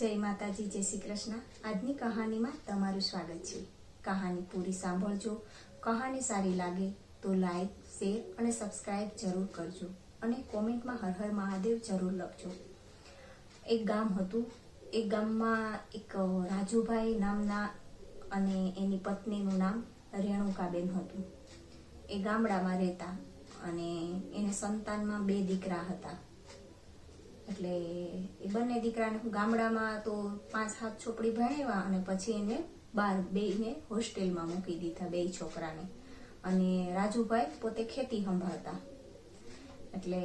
જય માતાજી, જય શ્રી કૃષ્ણ. આજની કહાનીમાં તમારું સ્વાગત છે. કહાની પૂરી સાંભળજો. કહાની સારી લાગે તો લાઈક, શેર અને સબસ્ક્રાઇબ જરૂર કરજો અને કોમેન્ટમાં હર હર મહાદેવ જરૂર લખજો. એક ગામ હતું. એક ગામમાં એક રાજુભાઈ નામના અને એની પત્નીનું નામ રેણુકાબેન હતું. એ ગામડામાં રહેતા અને એને સંતાનમાં બે દીકરા હતા. એટલે એ બંને દીકરાને ગામડામાં તો પાંચ, સાત છોપડી ભણાવ્યા અને પછી એને બાર બેયને હોસ્ટેલમાં મૂકી દીધા બે છોકરાને. અને રાજુભાઈ પોતે ખેતી સંભાળતા. એટલે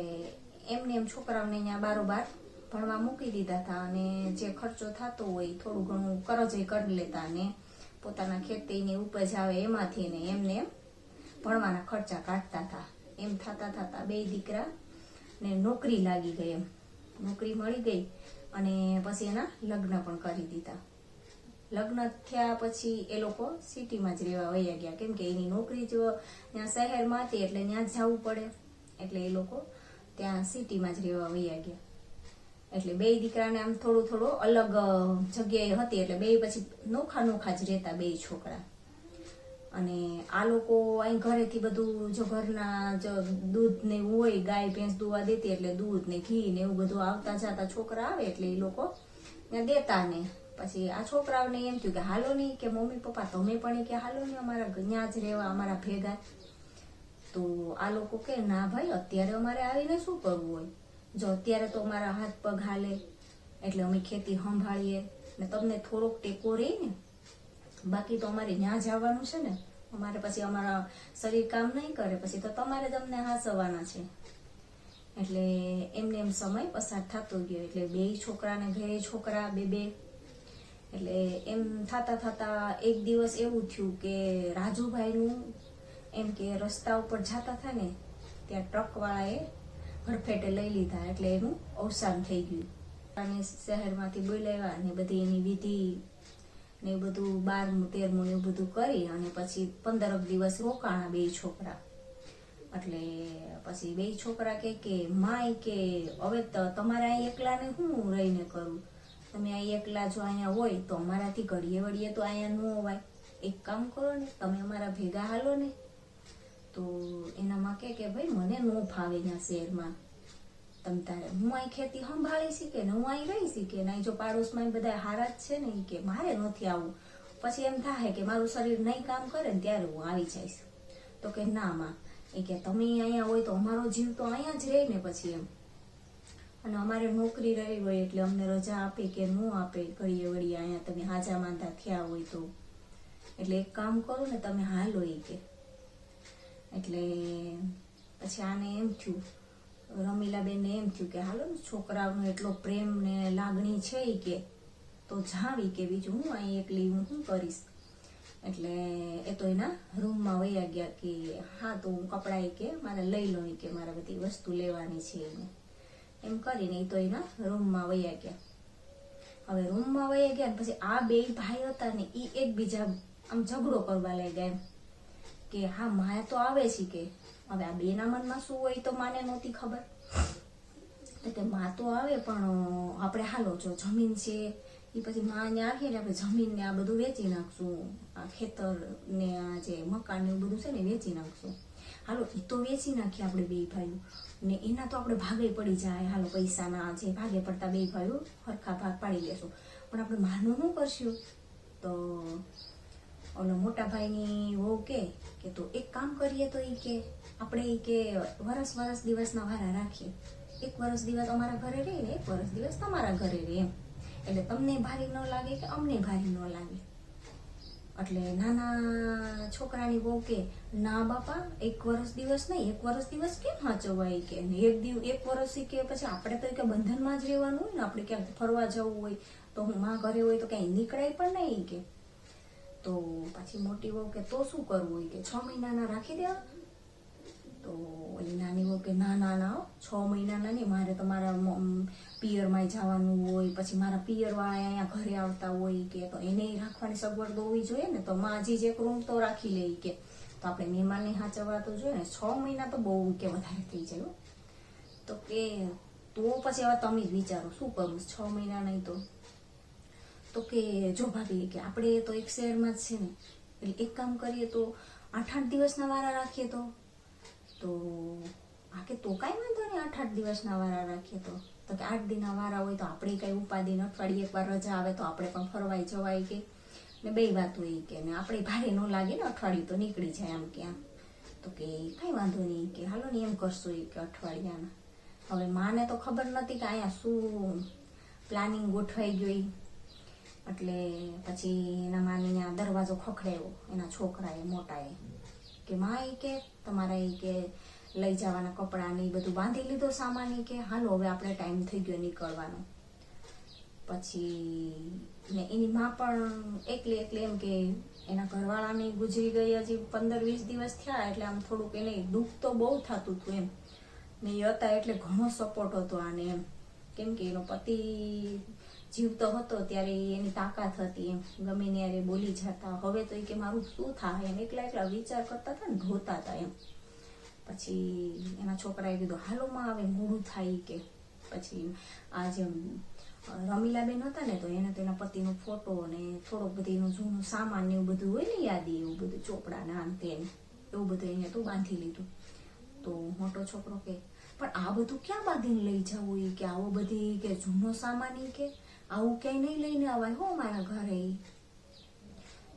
એમને એમ છોકરાઓને અહીંયા બારોબાર ભણવા મૂકી દીધા હતા અને જે ખર્ચો થતો હોય થોડું ઘણું કરજે કરી લેતા ને પોતાના ખેતીની ઉપજ આવે એમાંથી ને એમને એમ ભણવાના ખર્ચા કાઢતા હતા. એમ થતા થતા બે દીકરા ને નોકરી લાગી ગઈ એમ. નોકરી મળી ગઈ અને પછી એના લગ્ન પણ કરી દીધા. લગ્ન થયા પછી એ લોકો સિટીમાં જ રહેવા વયા ગયા. કેમ કે એની નોકરી જો ત્યાં શહેરમાં હતી એટલે ત્યાં જવું પડે. એટલે એ લોકો ત્યાં સિટીમાં જ રહેવા વયા ગયા. એટલે બે દીકરાને આમ થોડું થોડું અલગ જગ્યાએ હતી એટલે બે પછી નોખા નોખા જ રહેતા બે છોકરા. અને આ લોકો અહીં ઘરેથી બધું જો ઘરના જો દૂધ ને હોય, ગાય, ભેંસ દૂવા દેતી એટલે દૂધ ને ઘી ને એવું બધું આવતા જતા છોકરા આવે એટલે એ લોકો દેતા ને. પછી આ છોકરાઓને એમ થયું કે હાલો નહીં કે મમ્મી, પપ્પા, તમે પણ કે હાલો નહીં, અમારા ત્યાં જ રહેવા, અમારા ભેગા. તો આ લોકો કે ના ભાઈ, અત્યારે અમારે આવીને શું કરવું હોય? જો અત્યારે તો અમારા હાથ પગ હાલે, એટલે અમે ખેતી સંભાળીએ. ને તમને થોડોક ટેકો રહી ને બાકી તો અમારે ત્યાં જવાનું છે ને, અમારે પછી અમારા શરીર કામ નહીં કરે, પછી તો તમારે જ અમને હાસવાના છે. એટલે એમને એમ સમય પસાર થતો ગયો, એટલે બે છોકરાને ઘરે છોકરા, બે બે. એટલે એમ થતા થતા એક દિવસ એવું થયું કે રાજુભાઈનું એમ કે રસ્તા ઉપર જતા હતા ને, ત્યાં ટ્રકવાળાએ હડફેટે લઈ લીધા, એટલે એનું અવસાન થઈ ગયું. અને શહેરમાંથી બોલાવ્યા અને બધી એની વિધિ ને એ બધું બારમું તેરમું એવું બધું કરી અને પછી પંદરક દિવસ રોકાણા બે છોકરા. એટલે પછી બે છોકરા કે કે, માય કે, હવે તમારે અહીં એકલાને હું રહીને કરું? તમે અહીં એકલા જો અહીંયા હોય તો અમારાથી ઘડીએ વળીએ તો અહીંયા ન હોવાય. એક કામ કરો ને, તમે અમારા ભેગા હાલો ને. તો એનામાં કે કે, ભાઈ, મને ન ફાવે અહીંયા શહેરમાં. તમ તારે હું અહીં ખેતી સંભાળી શીખે ને હું અહીં રહી શીખે ને અહીં જો પાડોશમાં બધા હારા જ છે ને એ કે મારે નથી આવવું. પછી એમ થાય કે મારું શરીર નહીં કામ કરે ને ત્યારે હું આવી જઈશ. તો કે ના માં. એ કે તમે અહીંયા હોય તો અમારો જીવ તો અહીંયા જ રહે ને પછી એમ. અને અમારે નોકરી રહી હોય એટલે અમને રજા આપે કે ન આપે ઘડીએ વળીએ અહીંયા તમે હાજા માંદા થયા હોય તો. એટલે એક કામ કરો ને તમે હાલો એ કે. એટલે પછી આને એમ થયું. રમીલાબેનને એમ થયું કે, હાલો ને એટલો પ્રેમ ને લાગણી છે કે, તો જાવી કે બીજું હું અહીં એકલી હું શું કરીશ? એટલે એ તો એના રૂમમાં વયા ગયા કે, હા, તો હું કપડાં કે, મારે લઈ લઉં કે, મારે બધી વસ્તુ લેવાની છે એને. એમ કરીને એ તો એના રૂમમાં વયા ગયા. હવે રૂમમાં વયા ગયા પછી આ બે ભાઈ હતા ને એ એકબીજા આમ ઝઘડો કરવા લાગ્યા એમ. કે, હા, માયા તો આવે છે કે હવે આ બેના મનમાં શું હોય તો માને નહોતી ખબર. તો કે માં તો આવે પણ આપણે હાલો, જો જમીન છે, એ પછી માં અહીંયા આવીએ ને આપણે જમીન ને આ બધું વેચી નાખશું. આ ખેતર ને આ જે મકાન ને બધું છે ને વેચી નાખશું. હાલો, એ તો વેચી નાખીએ આપણે બે ભાઈઓ. ને એના તો આપણે ભાગે પડી જાય. હાલો, પૈસાના જે ભાગે પડતા બે ભાઈઓ હરખા ભાગ પાડી લેશું. પણ આપણે માનું શું કરશું? તો, ઓલો મોટા ભાઈની વહુ કે, તો એક કામ કરીએ તો એ કે આપણે કે વરસ વરસ દિવસના વારા રાખીએ. એક વરસ દિવસ અમારા ઘરે રહે ને એક વરસ દિવસ તમારા ઘરે રહે એમ. એટલે તમને ભારી ન લાગે કે અમને ભારી ન લાગે? એટલે નાના છોકરાની બહુ કે, ના બાપા, એક વર્ષ દિવસ નહીં, એક વર્ષ દિવસ કેમ સાચવવાય કે? એક દિવ, એક વર્ષથી કે પછી આપણે તો કે બંધનમાં જ રહેવાનું હોય ને, આપણે ક્યાંક ફરવા જવું હોય, તો હું માં ઘરે હોય તો ક્યાંય નીકળાય પણ નહીં કે. તો પાછી મોટી બહુ કે, તો શું કરવું હોય કે? છ મહિનાના રાખી દેવા? તો એ નાની બહુ કે, ના ના ના છ મહિનાના નહીં, મારે તો મારા મ- પિયરમાં જવાનું હોય, પછી મારા પિયરવાળા અહીંયા ઘરે આવતા હોય કે, તો એને રાખવાની સગવડ તો હોવી જોઈએ ને, તો માજી જ એક રૂમ તો રાખી લે કે. તો આપણે મહેમાનને સાચવવા તો જોઈએ ને, છ મહિના તો બહુ કે વધારે થઈ જાય. તો કે, તો પછી હવે તમે જ વિચારો, શું કરું, છ મહિના નહીં તો? તો કે, જો ભાભી, કે આપણે તો એક શહેરમાં જ છે ને, એટલે એક કામ કરીએ તો આઠ આઠ દિવસના વારા રાખીએ તો? તો આ કે તો કાંઈ વાંધો નહીં, આઠ આઠ દિવસના વારા રાખીએ તો. તો કે આઠ દિનના વારા હોય તો આપણે કંઈ ઉપાધિ ન અઠવાડિયે એકવાર રજા આવે તો આપણે પણ ફરવાઈ જવાય કે. ને બે વાત હોય કે, ને આપણે ભારે ન લાગે ને અઠવાડિયું તો નીકળી જાય આમ ક્યાં તો કે કાંઈ વાંધો નહીં કે, હાલો ને એમ કરશું એ કે અઠવાડિયાના. હવે માને તો ખબર નથી કે અહીંયા શું પ્લાનિંગ ગોઠવાઈ ગઈ એટલે પછી એના માને દરવાજો ખખડાયો, એના છોકરાએ, મોટાએ. કે માં એ કે તમારા એ કે લઈ જવાના કપડાં ને બધું બાંધી લીધો સામાન કે, હાલો, હવે આપણે ટાઈમ થઈ ગયો નીકળવાનો. પછી ને એની માં પણ એકલી એકલી એમ કે એના ઘરવાળાની ગુજરી ગઈ હજી પંદર વીસ દિવસ થયા એટલે આમ થોડુંક એને દુઃખ તો બહુ થતું હતું એમ. ને એ હતા એટલે ઘણો સપોર્ટ હતો આને એમ. કેમ કે એનો પતિ જીવતો હતો ત્યારે એની તાકાત હતી એમ. ગમે ને યારે બોલી જતા. હવે તો એ કે મારું શું થાય એમ? એકલા એકલા વિચાર કરતા હતા ને ધોતા હતા એમ. પછી એના છોકરાએ કીધું, હાલોમાં આવે, મોડું થાય કે. પછી આ જે રમીલાબેન હતા ને, તો એને તો એના પતિનો ફોટો ને થોડો બધી એનું જૂનું સામાન એવું બધું હોય ને યાદી, એવું બધું, ચોપડા ને આમ તેમ, એવું બધું એને તો બાંધી લીધું. તો મોટો છોકરો કે, પણ આ બધું ક્યાં બાંધીને લઈ જવું એ કે? આવો બધી કે જૂનો સામાન એ કે? આવું ક્યાંય નહીં લઈને અવાય હો મારા ઘરે.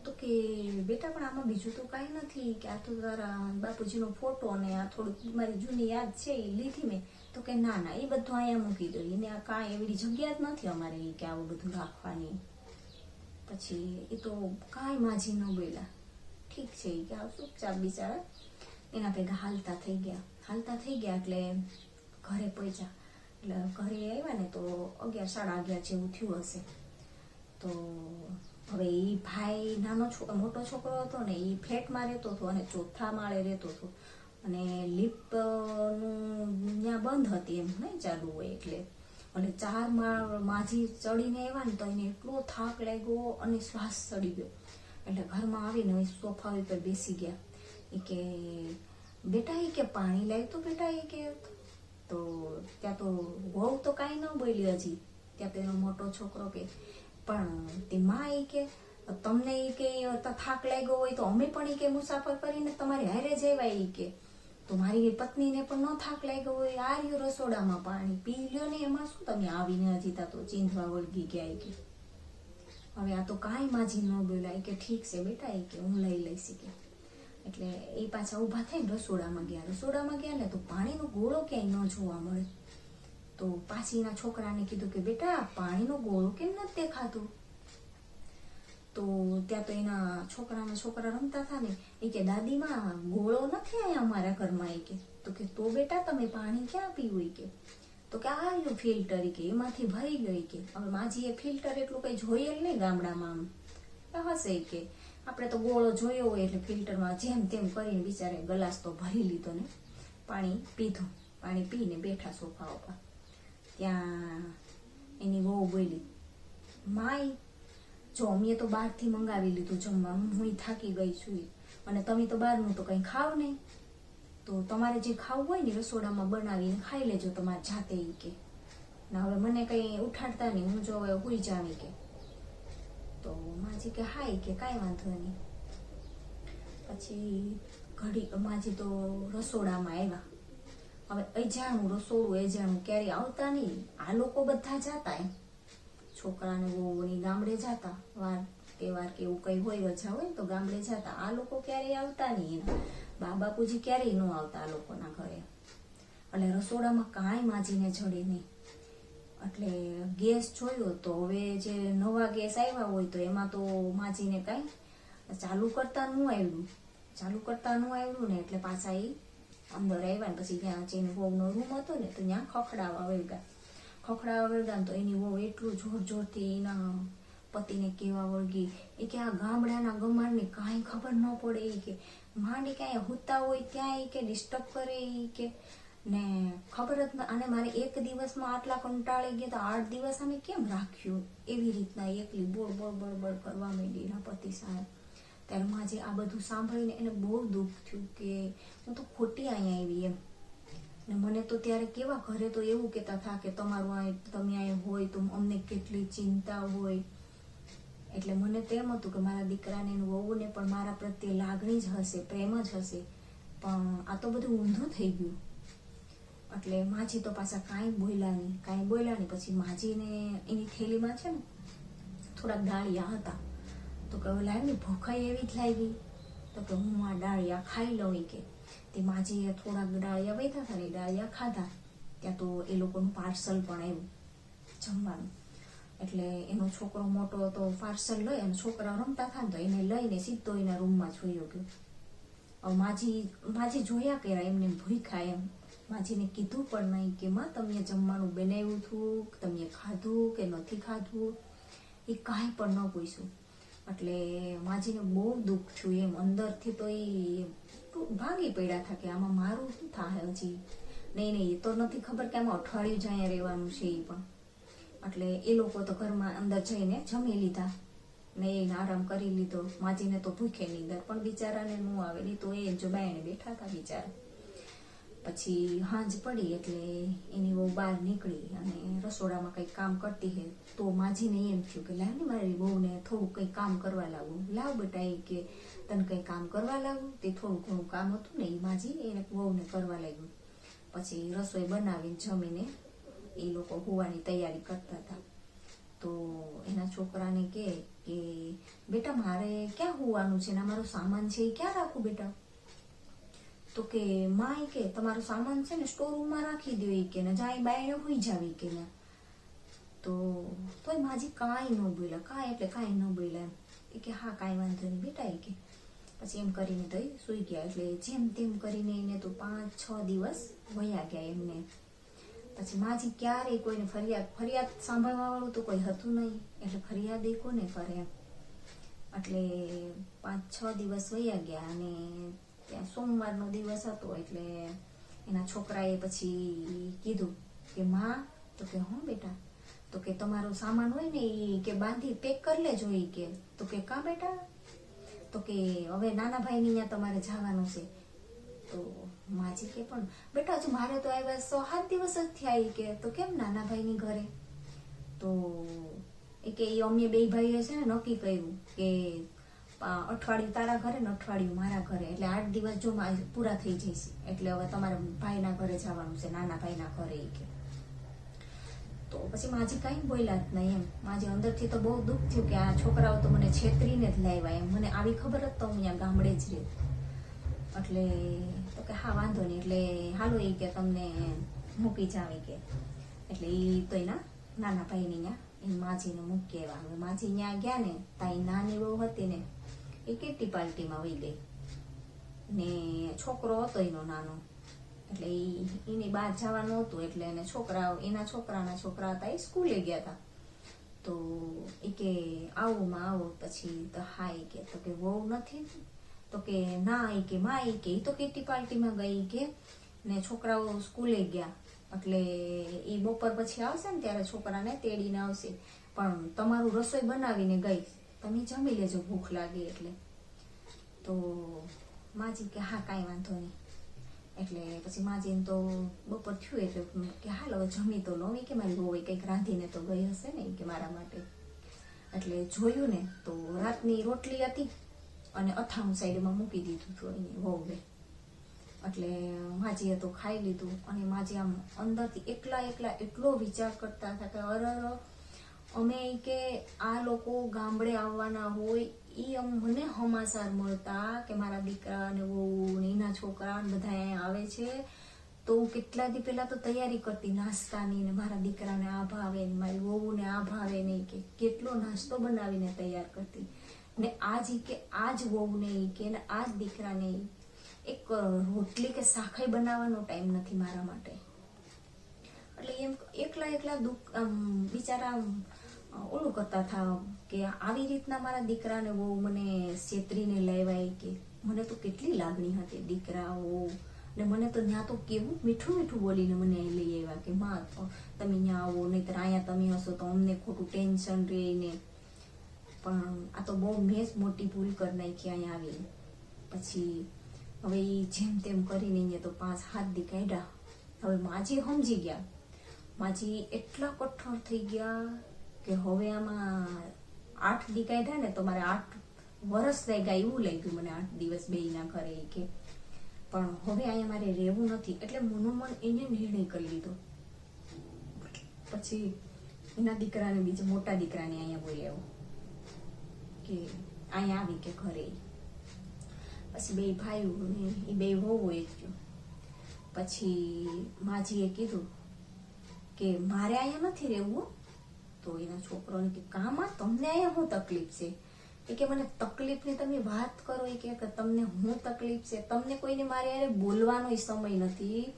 તો કે, બેટા, પણ આમાં બીજું તો કાંઈ નથી કે આ તો તારા બાપુજીનો ફોટો ને આ થોડુંક મારી જૂની યાદ છે એ લીધી મેં. તો કે, ના ના, એ બધું અહીંયા મૂકી દો. એને આ કાંઈ એવી જગ્યા જ નથી અમારે એ કે આવું બધું રાખવાની. પછી એ તો કાંઈ માજી ન બોલ્યા. ઠીક છે એ કે ચૂપચાપ બિચારા. એના ભેગા હાલતા થઈ ગયા. હાલતા થઈ ગયા એટલે ઘરે પહોંચ્યા એટલે ઘરે આવ્યા ને તો અગિયાર સાડા અગિયાર જેવું થયું હશે. તો હવે એ ભાઈ નાનો મોટો છોકરો હતો ને એ ફ્લેટમાં રહેતો હતો અને ચોથા માળે રહેતો હતો. અને લિફ્ટનું ત્યાં બંધ હતી એમ નહીં ચાલુ હોય એટલે. અને ચાર માળ માજી ચડીને આવ્યા ને તો એને એટલો થાક લાગ્યો અને શ્વાસ ચડી ગયો. એટલે ઘરમાં આવીને સોફા ઉપર બેસી ગયા. એ કે, બેટા, એ કે પાણી લાવ્યું તો, બેટા, એ કે તો ત્યાં તો વહુ તો કાંઈ ન બોલી હજી. ત્યાં તો એનો મોટો છોકરો કે, પણ તે માં એ કે, તમને એ કે થાક લાગ્યો હોય તો અમે પણ એ કે મુસાફર કરીને તમારે હારે જવાય એ કે. તો મારી પત્નીને પણ ન થાક લાગ્યો હોય, આ રહ્યું રસોડામાં પાણી પી લ્યો ને એમાં શું તમે આવીને હજી તા તો ચીંધવા વળગી ગયા કે. હવે આ તો કાંઈ માજી ન બોલાય કે, ઠીક છે બેટા એ કે, હું લઈ લઈશ કે. એટલે એ પાછા ઊભા થઈને રસોડામાં ગયા. રસોડામાં ગયા ને તો પાણીનો ગોળો ક્યાંય ન જોવા મળે. તો પાછી એના છોકરાને કીધું કે, બેટા, પાણીનો ગોળો કેમ નથી દેખાતો? તો ત્યાં તો એના છોકરાને છોકરા રમતા હતા ને, એ કે, દાદીમાં, ગોળો નથી અહીંયા અમારા ઘરમાં. એ કે, તો કે, તો બેટા, તમે પાણી ક્યાં પીવું? કે, તો કે, આ ફિલ્ટર. કે, એમાંથી ભરી ગઈ કે, હવે માજીએ ફિલ્ટર એટલું કઈ જોયેલ નહીં ગામડામાં આમ. હશે કે આપણે તો ગોળો જોયો હોય એટલે ફિલ્ટરમાં જેમ તેમ કરીને બિચારે ગલાસ તો ભરી લીધો ને. પાણી પીધું. પાણી પીને બેઠા સોફા ઉપર. ત્યાં એની વહુ બોલી માય જો અમે તો બહારથી મંગાવી લીધું જમવાનું હું થાકી ગઈ છું. અને તમે તો બહારનું તો કંઈ ખાવ નહીં. તો તમારે જે ખાવું હોય ને રસોડામાં બનાવીને ખાઈ લેજો તમારે જાતે કે. ના હવે મને કંઈ ઉઠાડતા નહીં, હું જો હવે હુઈ જાવી કે. તો માજી કે હાય કે કાંઈ વાંધો નહીં. પછી ઘડી, માજી તો રસોડામાં આવ્યા. હવે અજાણું રસોડું, અજાણું ક્યારે આવતા નહીં. આ લોકો બધા જતા એમ. છોકરાને વહુની ગામડે જતા. વાર તહેવાર કે એવું કંઈ હોય, રજા હોય તો ગામડે જતા. આ લોકો ક્યારેય આવતા નહીં એના. બા બાપુજી ક્યારેય ન આવતા આ લોકોના ઘરે. એટલે રસોડામાં કાંઈ માજીને જડે નહીં. એટલે ગેસ જોયો તો હવે જે નવા ગેસ આવ્યા હોય તો એમાં તો માજીને કાંઈ ચાલુ કરતા ન આવ્યું ચાલુ કરતા ન આવ્યું ને એટલે પાછા એ અંદર આવ્યા ને પછી ત્યાં જેને વહુનો રૂમ હતો ને તો ત્યાં ખખડાવા વળગા ખખડાવા વળગા તો એની વહુ એટલું જોર જોરથી એના પતિને કેવા વળગી એ કે આ ગામડાના ગમારને કાંઈ ખબર ન પડે એ કે માંડી ક્યાંય હુતા હોય ત્યાં એ કે ડિસ્ટર્બ કરે એ કે ને ખબર જ અને મારે એક દિવસમાં આટલા કંટાળી ગયા તો આઠ દિવસ અમે કેમ રાખ્યું? એવી રીતના એકલી બોળ બોળ બોળ બોળ કરવા માંડી એના પતિ સાહેબ. ત્યારે માજે આ બધું સાંભળીને એને બહુ દુઃખ થયું કે હું તો ખોટી અહીંયા આવી એમ. ને મને તો ત્યારે કેવા ઘરે તો એવું કહેતા હતા કે તમારું આ તમે અહીંયા હોય તો અમને કેટલી ચિંતા હોય. એટલે મને તો એમ હતું કે મારા દીકરાને વહુને પણ મારા પ્રત્યે લાગણી જ હશે, પ્રેમ જ હશે. પણ આ તો બધું ઊંધું થઈ ગયું. એટલે માજી તો પાછા કાંઈ બોલ્યા નહીં, કાંઈ બોલ્યા નહીં. પછી માજીને એની થેલીમાં છે ને થોડાક ડાળિયા હતા. તો કે લાવી ભૂખાઈ એવી જ લાગી. તો કે હું આ ડાળિયા ખાઈ લઉં કે. તે માજીએ થોડાક ડાળિયા વૈધા હતા ને ડાળિયા ખાધા. ત્યાં તો એ લોકોનું પાર્સલ પણ આવ્યું જમવાનું. એટલે એનો છોકરો મોટો હતો, પાર્સલ લઈ અને છોકરા રમતા હતા તો એને લઈને સીધો એના રૂમમાં જોયો ગયો. માજી માજી જોયા કર્યા એમને ભૂખા એમ. માજીને કીધું પણ નહીં કે, માં તમને જમવાનું બનાવ્યું હતું તમને તમે ખાધું કે નથી ખાધું? એ કાંઈ પણ ન પૂછ્યું. એટલે માજીને બહુ દુઃખ થયું એમ. અંદરથી તો એ ભાગી પડ્યા હતા કે, આમાં મારું શું થાય હજી? નહીં નહીં, એ તો નથી ખબર કે આમાં અઠવાડિયું જાય રહેવાનું છે એ પણ. એટલે એ લોકો તો ઘરમાં અંદર જઈને જમી લીધા ને એને આરામ કરી લીધો. માજીને તો ભૂખે નીંદર પણ બિચારાને ન આવે. નહીં તો એ જો બાયણે બેઠા હતા બિચારા. પછી હાંજ પડી એટલે એની બહુ બહાર નીકળી અને રસોડામાં કંઈક કામ કરતી હે તો માજીને એમ થયું કે, લાવ ને મારી બહુને થોડું કંઈક કામ કરવા લાગુ લાવ બેટા એ કે, તને કંઈ કામ કરવા લાગુ તે થોડું ઘણું કામ હતું ને એ માજી એને બહુને કરવા લાગ્યું. પછી રસોઈ બનાવીને જમીને એ લોકો હોવાની તૈયારી કરતા હતા. તો એના છોકરાને કે બેટા, મારે ક્યાં હોવાનું છે ને? મારો સામાન છે એ ક્યાં રાખું બેટા? તો કે માય કે, તમારો સામાન છે ને સ્ટોરરૂમમાં રાખી દો કે, ને જાય બાયણે હોઈ જાવી કે ને. તો તોય માજી કાંઈ ન બોલ્યા. કાંઈ એટલે કાંઈ ન બોલ્યા એ કે, હા, કાંઈ વાંધો નહીં બેટા એ કે. પછી એમ કરીને તો સૂઈ ગયા. એટલે જેમ તેમ કરીને એને તો પાંચ, છ દિવસ વયા ગયા એમને. પછી માજી ક્યારેય કોઈને ફરિયાદ ફરિયાદ સાંભળવા વાળું તો કોઈ હતું નહીં. એટલે ફરિયાદ એ કોને કરે એટલે પાંચ, છ દિવસ વયા ગયા અને ત્યાં સોમવારનો દિવસ હતો એટલે એના છોકરાએ પછી કીધું કે, માં, તો કે હું બેટા, તો કે તમારો સામાન હોય ને એ કે બાંધી પેક કરી લેજો એ કે. તો કે, કા બેટા? તો કે, હવે નાના ભાઈની ત્યાં તમારે જવાનું છે. તો માજી કે, પણ બેટા, હજુ મારે તો આવ્યા સો સાત દિવસ જ થયા કે, તો કેમ નાના ભાઈની ઘરે? તો એ કે એ અમે બે ભાઈએ છે ને નક્કી કર્યું કે અઠવાડિયું તારા ઘરે ને અઠવાડિયું મારા ઘરે. એટલે આઠ દિવસ જો પૂરા થઈ જશે એટલે હવે તમારે ભાઈના ઘરે જવાનું છે, નાના ભાઈના ઘરે કે. તો પછી માજી કાંઈ બોલ્યા જ નહીં એમ. માજી અંદરથી તો બહુ દુઃખ થયું કે આ છોકરાઓ તો મને છેતરીને જ લાવ્યા એમ. મને આવી ખબર જ તો હું અહીંયા ગામડે જ રહે. એટલે તો કે હા, વાંધો નહીં. એટલે હાલો એ કે તમને મૂકી જાવી કે. એટલે એ તો એના નાના ભાઈની ત્યાં એ માજીને મૂકી આવ્યા. હવે માજી ત્યાં ગયા ને, ત્યાં નાની બહુ હતી ને કેટી પાલટીમાં વહી ગઈ? ને છોકરો હતો એનો નાનો. એટલે એની બહાર જવાનું હતું, એટલે એને છોકરાઓ એના છોકરાના છોકરા હતા, એ સ્કૂલે ગયા હતા તો એ કે, આવો માં, આવો. પછી તો હા, એ કે, તો કે વહુ નથી? તો કે, ના. એ કે, માં. એ કે એ તો કેટી પાર્ટીમાં ગઈ? કે, ને છોકરાઓ સ્કૂલે ગયા. એટલે એ બપોર પછી આવશે ને, ત્યારે છોકરાને તેડીને આવશે. પણ તમારું રસોઈ બનાવીને ગઈ. તમે જમી લેજો, ભૂખ લાગે એટલે. તો માજી કે હા, કાંઈ વાંધો નહીં. એટલે પછી માજીને તો બપોર થયું એટલે કે હાલ હવે જમી તો લો કે મારી બહુ કંઈક રાંધીને તો ગઈ હશે ને કે મારા માટે. એટલે જોયું ને તો રાતની રોટલી હતી અને અથાણું સાઈડમાં મૂકી દીધું હતું એની વહુએ. એટલે માજીએ તો ખાઈ લીધું અને માજી આમ અંદરથી એકલા એકલા એટલો વિચાર કરતા હતા કે અરર, અમે કે આ લોકો ગામડે આવવાના હોય આમ મને હમાસાર મળતા કે મારા દીકરા ને વહુ એના છોકરા ને બધા અહીંયા આવે છે. તો હું કેટલા દી પહેલાં તો તૈયારી કરતી, નાસ્તાની ને મારા દીકરાને આ ભાવે ને મારી વહુને આ ભાવે નહીં કે કેટલો નાસ્તો બનાવીને તૈયાર કરતી. ને આજ કે, આજ વહુને ઈ કે ને આજ દીકરાને ઈ એક રોટલી કે શાખાઈ બનાવવાનો ટાઈમ નથી મારા માટે. એટલે એમ એકલા એકલા દુઃખ, આમ બિચારા ઓલું કરતા હતા કે આવી રીતના મારા દીકરાને બહુ મને છેતરીને લેવાય કે મને તો કેટલી લાગણી હતી દીકરાઓ. ને મને તો ત્યાં તો કેવું મીઠું મીઠું બોલીને મને લઈ આવ્યા કે, માં તમે ત્યાં આવો, નહીંતર અહીંયા તમે હશો તો અમને ખોટું ટેન્શન રહે ને. પણ આ તો બહુ મેં મોટી ભૂલ કરી નાખી અહીંયા આવીને. પછી હવે એ જેમ તેમ કરીને અહીંયા તો પાંચ હાથ દી કાઢ્યા. હવે માજી સમજી ગયા. માજી એટલા કઠોર થઈ ગયા કે હવે આમાં આઠ દી કાઢ્યા ને તો મારે આઠ વરસ થઈ ગયા એવું લાગ્યું મને આઠ દિવસ બેયના ઘરે ઈ કે, પણ હવે અહીંયા મારે રહેવું નથી. એટલે મનોમન એને નિર્ણય કરી લીધો. પછી એના દીકરાને બીજા મોટા દીકરાને અહીંયા બોલાવ્યો કે અહીંયા આવી કે ઘરે. પછી બે ભાઈઓ ને એ બે વહુ એ થયું. પછી માજીએ કીધું કે, મારે અહીંયા નથી રહેવું. તો એના છોકરોને કે, કામાં, તમને અહીંયા શું તકલીફ છે? એ કે, મને તકલીફની તમે વાત કરો. એ કે તમને હું તકલીફ છે? તમને કોઈને મારે યારે બોલવાનો સમય નથી.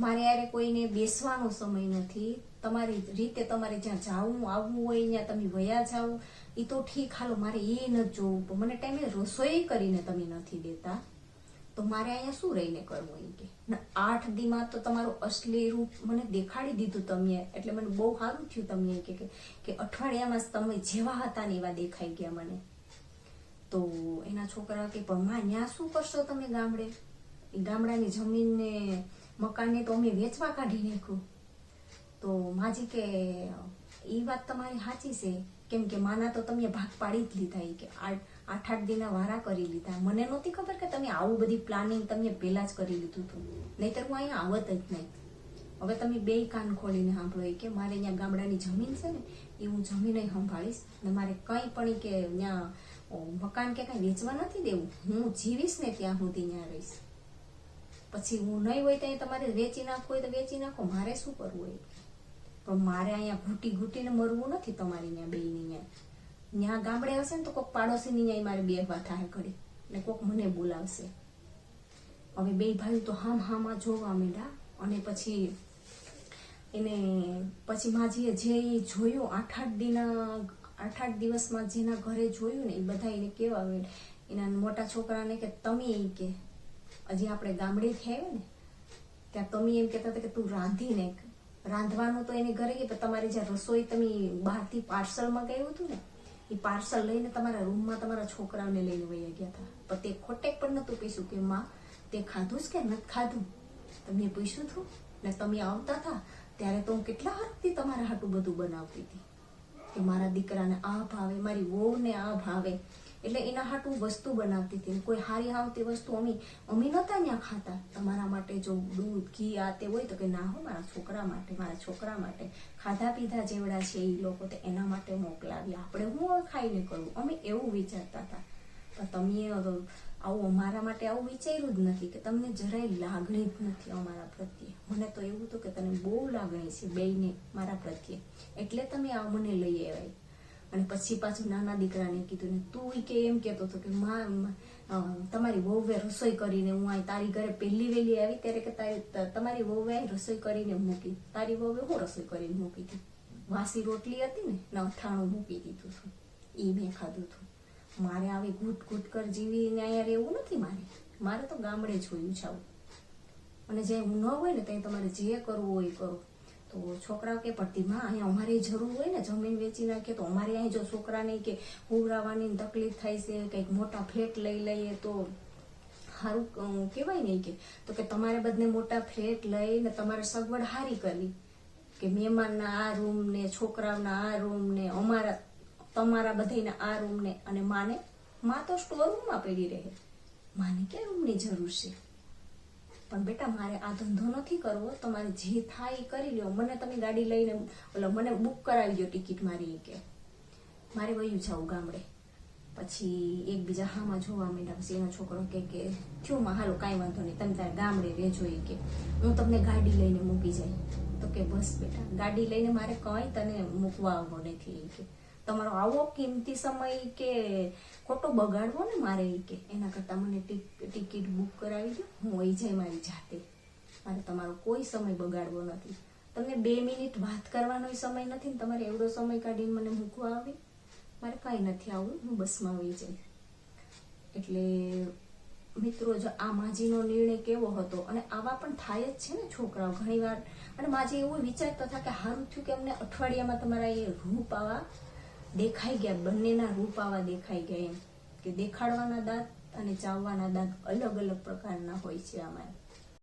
મારે યારે કોઈને બેસવાનો સમય નથી. તમારી રીતે તમારે જ્યાં જાવું, આવવું હોય, ત્યાં તમે વયા જાઓ. એ તો ઠીક, હાલો, મારે એ નથી જોવું. મને ટાઈમે રસોઈ કરીને તમે નથી દેતા. તો મારે અહીંયા શું રહીને કરવું એમ કે? આઠ દીમાં તો તમારું અસલી રૂપ મને દેખાડી દીધું તમે. એટલે મને બહુ સારું થયું તમને કે- કે અઠવાડિયામાં તમે જેવા હતા ને એવા દેખાઈ ગયા મને. તો એના છોકરા કે, પણ માં, ન્યા શું કરશો તમે ગામડે? એ ગામડાની જમીનને, મકાનને તો અમે વેચવા કાઢી નાખ્યું. તો માજી કે એ વાત તમારી સાચી છે. કેમ કે માના તો તમે ભાગ પાડી જ લીધા એ કે આઠ આઠ આઠ દિના વારા કરી લીધા. મને નહોતી ખબર કે તમે આવું બધી પ્લાનિંગ તમે પહેલા જ કરી લીધું હતું. નહીતર હું અહીંયા આવત જ નહીં. હવે તમે બે કાન ખોલીને સાંભળો કે મારે અહીંયા ગામડાની જમીન છે ને, એ હું જમીન સંભાળીશ ને મારે કંઈ પણ કે ત્યાં મકાન કે કાંઈ વેચવા નથી દેવું. હું જીવીશ ને ત્યાં સુધી ત્યાં રહીશ. પછી હું નહીં હોય ત્યાં તમારે વેચી નાખવું હોય તો વેચી નાખો. મારે શું કરવું હોય? પણ મારે અહીંયા ઘૂંટી ઘૂંટીને મરવું નથી તમારી ત્યાં બેયની ત્યાં ત્યાં ગામડે હશે ને તો કોઈક પાડોશીની ત્યાં મારે બે વાત થાય ઘડી ને કોઈક મને બોલાવશે હવે બે ભાઈ તો હામ હામાં જોવા માંડ્યા અને પછી એને પછી માજીએ જે જોયું, આઠ આઠ દીના, આઠ આઠ દિવસમાં જેના ઘરે જોયું ને એ બધા એને કેવા. એના મોટા છોકરાને કે તમે કે, હજી આપણે ગામડે થયા ને, ત્યાં તમે એમ કહેતા હતા કે તું રાંધીને રાંધવાનું તો એને ઘરે ગઈ પણ તમારી જે રસોઈ તમે બહારથી પાર્સલ મંગાવ્યું હતું ને એ પાર્સલ લઈને તમારા રૂમમાં તમારા છોકરાઓને લઈને વહી ગયા હતા. પણ તે ખોટે પણ નહોતું પીશું કે, માં, તે ખાધું જ કે નથી ખાધું? તમને પૂછ્યું હતું ને તમે આવતા હતા, ત્યારે તો હું કેટલા હરખથી તમારા હાટું બધું બનાવતી હતી કે મારા દીકરાને આ ભાવે, મારી વહુને આ ભાવે એટલે એના હાટું વસ્તુ બનાવતી હતી કોઈ હારી આવતી વસ્તુ અમી અમી નહોતા ત્યાં ખાતા. તમારા માટે જો દૂધ, ઘી આ તે હોય તો કે ના હો, મારા છોકરા માટે, મારા છોકરા માટે. ખાધા પીધા જેવડા છે એ લોકો તો એના માટે મોકલાવી આપણે હું ખાઈને કરવું અમે એવું વિચારતા હતા. પણ તમે આવું અમારા માટે આવું વિચાર્યું જ નથી કે તમને જરાય લાગણી જ નથી અમારા પ્રત્યે. મને તો એવું હતું કે તને બહુ લાગણી છે બેયને મારા પ્રત્યે. એટલે તમે આ મને લઈ આવ્યા. અને પછી પાછું નાના દીકરાને કીધું ને, તું કે એમ કહેતો હતો કે મા તમારી વહુએ રસોઈ કરીને હું અહીં તારી ઘરે પહેલી વહેલી આવી ત્યારે કે તમારી વહુએ રસોઈ કરીને મૂકી. તારી વહુએ હું રસોઈ કરીને મૂકી હતી વાસી રોટલી હતી ને અથાણું મૂકી દીધું હતું એ મેં ખાધું હતું. મારે આવી ઘૂટ ઘૂટ કર જીવીને અહીંયા રહેવું નથી મારે. મારે તો ગામડે જોયું છે આવું અને જે હું ન હોય ને, ત્યાં તમારે જે કરવું હોય કરો. તો છોકરાઓ કે પડતી માં અહીંયા અમારે જરૂર હોય ને, જમીન વેચી નાખીએ તો અમારે અહીં જો છોકરાને કે હુવરાવાની તકલીફ થાય છે, કંઈક મોટા ફ્લેટ લઈ લઈએ તો સારું કહેવાય નહીં કે. તો કે તમારે બધને મોટા ફ્લેટ લઈને તમારે સગવડ સારી કરવી. કે મહેમાનના આ રૂમ ને છોકરાઓના આ રૂમ ને, અમારા, તમારા બધાના આ રૂમ ને, અને માને, માં તો સ્ટોર રૂમમાં પડી રહે. માને ક્યાં રૂમની જરૂર છે? પણ બેટા, મારે આ ધંધો નથી કરવો. તમારે જે થાય એ કરી લ્યો. મને તમે ગાડી લઈને, ઓલા, મને બુક કરાવી દો ટિકિટ મારી કે મારે વયું જાઉં ગામડે. પછી એકબીજા હામાં જોવા માંડ્યા. પછી એનો છોકરો કે કે થયું માં, હાલો, કાંઈ વાંધો નહીં. તમે તારે ગામડે રહેજો એ કે હું તમને ગાડી લઈને મૂકી જાય. તો કે, બસ બેટા, ગાડી લઈને મારે કંઈ તને મૂકવા આવવો નથી કે તમારો આવો કિંમતી સમય કે ખોટો બગાડવો ને મારે એ કે, એના કરતાં મને ટિક- ટિકિટ બુક કરાવી દો, હું વહી જાય મારી જાતે. મારે તમારો કોઈ સમય બગાડવો નથી. તમને બે મિનિટ વાત કરવાનો સમય નથી ને તમારે એવડો સમય કાઢીને મને મૂકવા આવે? મારે કાંઈ નથી આવું, હું બસમાં વહી જઈ. એટલે મિત્રો, જો આ માજીનો નિર્ણય કેવો હતો, અને આવા પણ થાય જ છે ને છોકરાઓ ઘણીવાર. અને માજી એવું વિચારતા હતા કે સારું થયું કે અમને અઠવાડિયામાં તમારા એ રૂપ આવા દેખાઈ ગયા, બંનેના રૂપ આવા દેખાઈ ગયા એમ કે દેખાડવાના દાંત અને ચાવવાના દાંત અલગ અલગ પ્રકારના હોય છે આમાં.